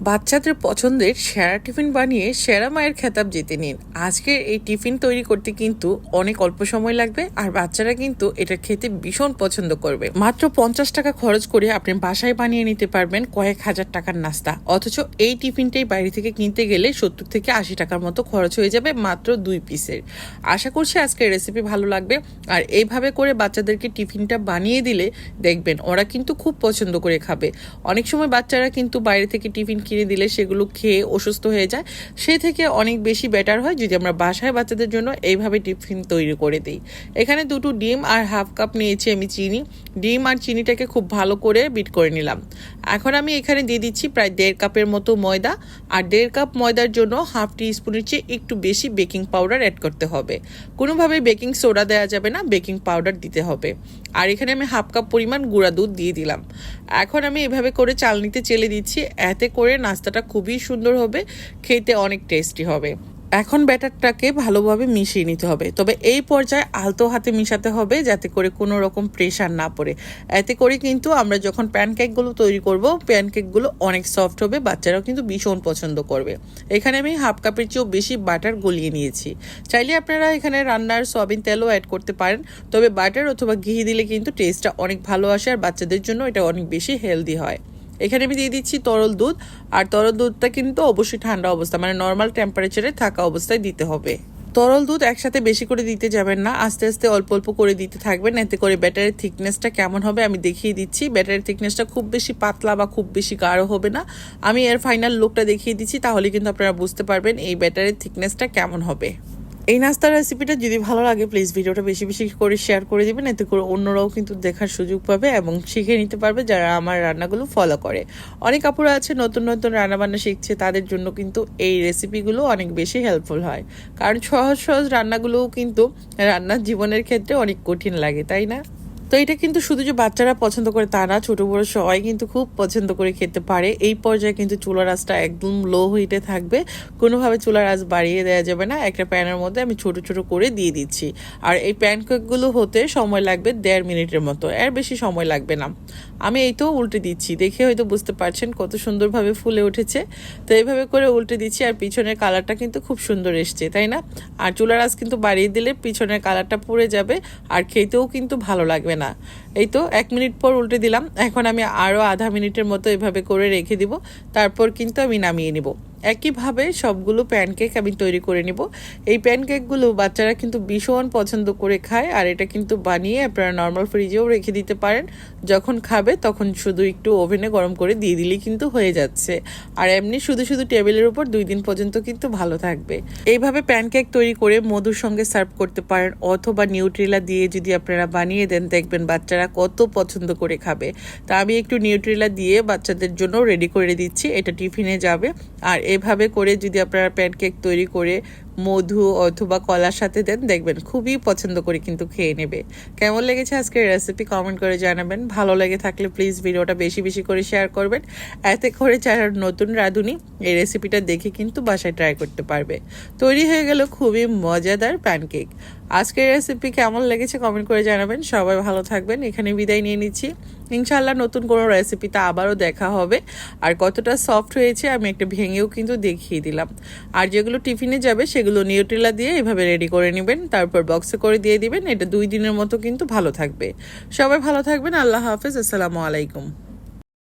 বাচ্চাদের পছন্দের সেরা টিফিন বানিয়ে সেরা মায়ের খেতাব জিতে নিন। আজকের এই টিফিন তৈরি করতে কিন্তু অনেক অল্প সময় লাগবে আর বাচ্চারা কিন্তু এটা খেতে ভীষণ পছন্দ করবে। মাত্র পঞ্চাশ টাকা খরচ করে আপনি বাসায় বানিয়ে নিতে পারবেন কয়েক হাজার টাকার নাস্তা। অথচ এই টিফিনটাই বাইরে থেকে কিনতে গেলে সত্তর থেকে আশি টাকার মতো খরচ হয়ে যাবে মাত্র দুই পিসের। আশা করছি আজকের রেসিপি ভালো লাগবে। আর এইভাবে করে বাচ্চাদেরকে টিফিনটা বানিয়ে দিলে দেখবেন ওরা কিন্তু খুব পছন্দ করে খাবে। অনেক সময় বাচ্চারা কিন্তু বাইরে থেকে টিফিন কিনে দিলে সেগুলো খেয়ে অসুস্থ হয়ে যায়। সে থেকে অনেক বেশি বেটার হয় যদি আমরা বাসায় বাচ্চাদের জন্য এইভাবে টিফিন তৈরি করে দিই। এখানে দুটো ডিম আর হাফ কাপ নিয়েছি আমি চিনি। ডিম আর চিনিটাকে খুব ভালো করে বিট করে নিলাম। এখন আমি এখানে দিয়ে দিচ্ছি প্রায় দেড় কাপের মতো ময়দা। আর দেড় কাপ ময়দার জন্য হাফ টি স্পুনের চেয়ে একটু বেশি বেকিং পাউডার অ্যাড করতে হবে। কোনোভাবে বেকিং সোডা দেওয়া যাবে না বেকিং পাউডার দিতে হবে। আর এখানে আমি হাফ কাপ পরিমাণ গুঁড়া দুধ দিয়ে দিলাম। এখন আমি এভাবে করে চালনিতে চেলে দিচ্ছি, এতে করে নাস্তাটা খুবই সুন্দর হবে, খেতে অনেক টেস্টি হবে। এখন ব্যাটারটাকে ভালোভাবে মিশিয়ে নিতে হবে। তবে এই পর্যায়ে আলতো হাতে মিশাতে হবে যাতে করে কোনো রকম প্রেশার না পড়ে। এতে করে কিন্তু আমরা যখন প্যানকেকগুলো তৈরি করব প্যানকেকগুলো অনেক সফট হবে, বাচ্চারাও কিন্তু ভীষণ পছন্দ করবে। এখানে আমি হাফ কাপের চেয়েও বেশি বাটার গলিয়ে নিয়েছি। চাইলে আপনারা এখানে রান্নার সয়াবিন তেলও অ্যাড করতে পারেন, তবে বাটার অথবা ঘি দিলে কিন্তু টেস্টটা অনেক ভালো আসে আর বাচ্চাদের জন্য এটা অনেক বেশি হেলদি হয়। এখানে আমি দিয়ে দিচ্ছি তরল দুধ, আর তরল দুধটা কিন্তু অবশ্যই ঠান্ডা অবস্থা মানে নর্মাল টেম্পারেচারে থাকা অবস্থায় দিতে হবে। তরল দুধ একসাথে বেশি করে দিতে যাবেন না, আস্তে আস্তে অল্প অল্প করে দিতে থাকবেন, এতে করে ব্যাটারের থিকনেসটা কেমন হবে আমি দেখিয়ে দিচ্ছি। ব্যাটারের থিকনেসটা খুব বেশি পাতলা বা খুব বেশি গাঢ় হবে না। আমি এর ফাইনাল লুকটা দেখিয়ে দিচ্ছি, তাহলে কিন্তু আপনারা বুঝতে পারবেন এই ব্যাটারের থিকনেসটা কেমন হবে। এই নাস্তার রেসিপিটা যদি ভালো লাগে প্লিজ ভিডিওটা বেশি বেশি করে শেয়ার করে দেবেন। এতে করে অন্যরাও কিন্তু দেখার সুযোগ পাবে এবং শিখে নিতে পারবে যারা আমার রান্নাগুলো ফলো করে। অনেক আপুরা আছে নতুন নতুন রান্নাবান্না শিখছে, তাদের জন্য কিন্তু এই রেসিপিগুলো অনেক বেশি হেল্পফুল হয়। কারণ সহজ সহজ রান্নাগুলোও কিন্তু রান্নার জীবনের ক্ষেত্রে অনেক কঠিন লাগে, তাই না? তো এটা কিন্তু শুধু যে বাচ্চারা পছন্দ করে তা না, ছোটো বড়ো সবাই কিন্তু খুব পছন্দ করে খেতে পারে। এই পর্যায়ে কিন্তু চুলার আঁচটা একদম লো হিটে থাকবে। কোনোভাবে চুলার আঁচ বাড়িয়ে দেওয়া যাবে না, একটা প্যানের মধ্যে আমি ছোট ছোট করে দিয়ে দিচ্ছি। আর এই প্যানকেকগুলো হতে সময় লাগবে দেড় মিনিটের মতো, এর বেশি সময় লাগবে না। আমি এই তো উল্টে দিচ্ছি। দেখে হয়তো বুঝতে পারছেন কত সুন্দরভাবে ফুলে উঠেছে। তো এইভাবে করে উল্টে দিচ্ছি আর পিছনের কালারটা কিন্তু খুব সুন্দর এসছে, তাই না? আর চুলার আজ কিন্তু বাড়িয়ে দিলে পিছনের কালারটা পড়ে যাবে আর খেতেও কিন্তু ভালো লাগবে না। এই তো এক মিনিট পর উল্টে দিলাম। এখন আমি আরও আধা মিনিটের মতো এভাবে করে রেখে দিব। তারপর কিন্তু আমি নামিয়ে নিব। একইভাবে সবগুলো প্যানকেক আমি তৈরি করে নিব। এই প্যানকেকগুলো বাচ্চারা কিন্তু ভীষণ পছন্দ করে খায়, আর এটা কিন্তু বানিয়ে আপনারা নর্মাল ফ্রিজেও রেখে দিতে পারেন। যখন খাবে তখন শুধু একটু ওভেনে গরম করে দিয়ে দিলেই কিন্তু হয়ে যাচ্ছে। আর এমনি শুধু শুধু টেবিলের উপর দুই দিন পর্যন্ত কিন্তু ভালো থাকবে। এইভাবে প্যানকেক তৈরি করে মধুর সঙ্গে সার্ভ করতে পারেন, অথবা নিউট্রিলা দিয়ে যদি আপনারা বানিয়ে দেন, দেখবেন বাচ্চারা কত পছন্দ করে খাবে। তা আমি একটু নিউট্রেলা দিয়ে বাচ্চাদের জন্য রেডি করে দিচ্ছি। এটা টিফিনে যাবে। আর এভাবে করে যদি আপনারা প্যানকেক তৈরি করে মধু অথবা কলার সাথে দেন, দেখবেন খুবই পছন্দ করে কিন্তু খেয়ে নেবে। কেমন লেগেছে আজকের রেসিপি কমেন্ট করে জানাবেন। ভালো লেগে থাকলে প্লিজ ভিডিওটা বেশি বেশি করে শেয়ার করবেন। এতে করে যারা নতুন রাঁধুনি, এই রেসিপিটা দেখে কিন্তু বাসায় ট্রাই করতে পারবে। তৈরি হয়ে গেল খুবই মজাদার প্যানকেক আজকের রেসিপি কেমন লেগেছে কমেন্ট করে জানাবেন। সবাই ভালো থাকবেন। এখানে বিদায় নিয়ে নিচ্ছি। ইনশাল্লাহ নতুন কোনো রেসিপিতে আবারও দেখা হবে। আর কতটা সফট হয়েছে, আমি একটা ভেঙেও কিন্তু দেখিয়ে দিলাম। আর যেগুলো টিফিনে যাবে, সেগুলো নিউট্রিলা দিয়ে এভাবে রেডি করে নেবেন। তারপর বক্সে করে দিয়ে দিবেন। এটা দুই দিনের মতো কিন্তু ভালো থাকবে। সবাই ভালো থাকবেন। আল্লাহ হাফেজ। আসসালামু আলাইকুম।